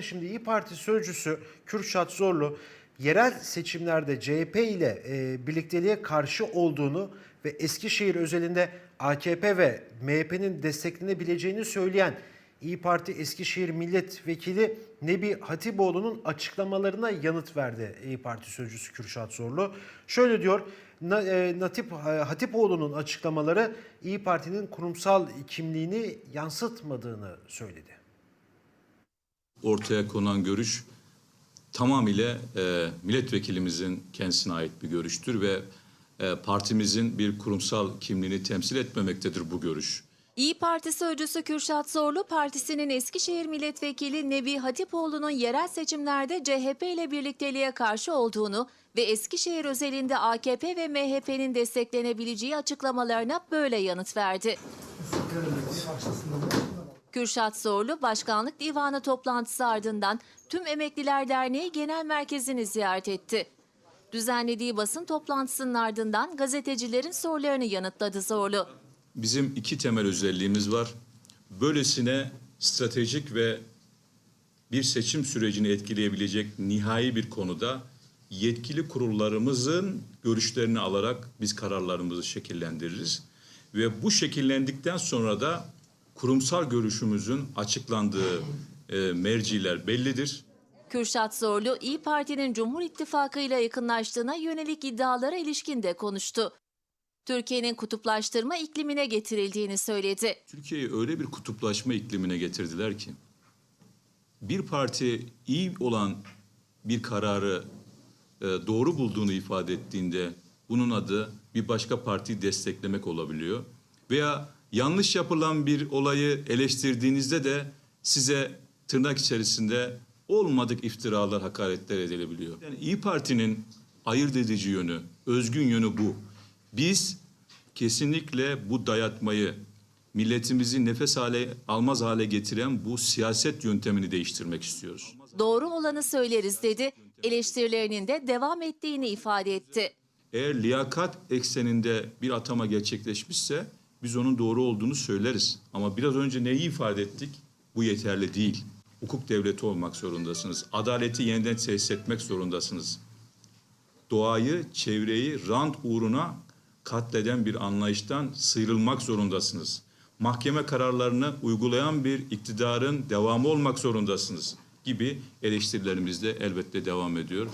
Şimdi İyi Parti sözcüsü Kürşat Zorlu yerel seçimlerde CHP ile e, birlikteliğe karşı olduğunu ve Eskişehir özelinde AKP ve MHP'nin desteklenebileceğini söyleyen İyi Parti Eskişehir Milletvekili Nebi Hatipoğlu'nun açıklamalarına yanıt verdi İyi Parti sözcüsü Kürşat Zorlu. Şöyle diyor, e, Natip Hatipoğlu'nun açıklamaları İyi Parti'nin kurumsal kimliğini yansıtmadığını söyledi. Ortaya konan görüş tamamıyla e, milletvekilimizin kendisine ait bir görüştür ve e, partimizin bir kurumsal kimliğini temsil etmemektedir bu görüş. İyi Parti sözcüsü Kürşat Zorlu, partisinin Eskişehir Milletvekili Nebi Hatipoğlu'nun yerel seçimlerde CHP ile birlikteliğe karşı olduğunu ve Eskişehir özelinde AKP ve MHP'nin desteklenebileceği açıklamalarına böyle yanıt verdi. Kürşat Zorlu, Başkanlık Divanı toplantısı ardından tüm Emekliler Derneği Genel Merkezi'ni ziyaret etti. Düzenlediği basın toplantısının ardından gazetecilerin sorularını yanıtladı Zorlu. Bizim iki temel özelliğimiz var. Böylesine stratejik ve bir seçim sürecini etkileyebilecek nihai bir konuda yetkili kurullarımızın görüşlerini alarak biz kararlarımızı şekillendiririz. Ve bu şekillendikten sonra da kurumsal görüşümüzün açıklandığı e, merciler bellidir. Kürşat Zorlu, İyi Parti'nin Cumhur İttifakı ile yakınlaştığına yönelik iddialara ilişkin de konuştu. Türkiye'nin kutuplaştırma iklimine getirildiğini söyledi. Türkiye'yi öyle bir kutuplaşma iklimine getirdiler ki bir parti iyi olan bir kararı e, doğru bulduğunu ifade ettiğinde bunun adı bir başka partiyi desteklemek olabiliyor. Veya yanlış yapılan bir olayı eleştirdiğinizde de size tırnak içerisinde olmadık iftiralar, hakaretler edilebiliyor. Yani İyi Parti'nin ayırt edici yönü, özgün yönü bu. Biz kesinlikle bu dayatmayı, milletimizi nefes hale almaz hale getiren bu siyaset yöntemini değiştirmek istiyoruz. Doğru olanı söyleriz dedi. Eleştirilerinin de devam ettiğini ifade etti. Eğer liyakat ekseninde bir atama gerçekleşmişse biz onun doğru olduğunu söyleriz. Ama biraz önce neyi ifade ettik? Bu yeterli değil. Hukuk devleti olmak zorundasınız. Adaleti yeniden tesis etmek zorundasınız. Doğayı, çevreyi rant uğruna katleden bir anlayıştan sıyrılmak zorundasınız. Mahkeme kararlarını uygulayan bir iktidarın devamı olmak zorundasınız gibi eleştirilerimiz de elbette devam ediyor.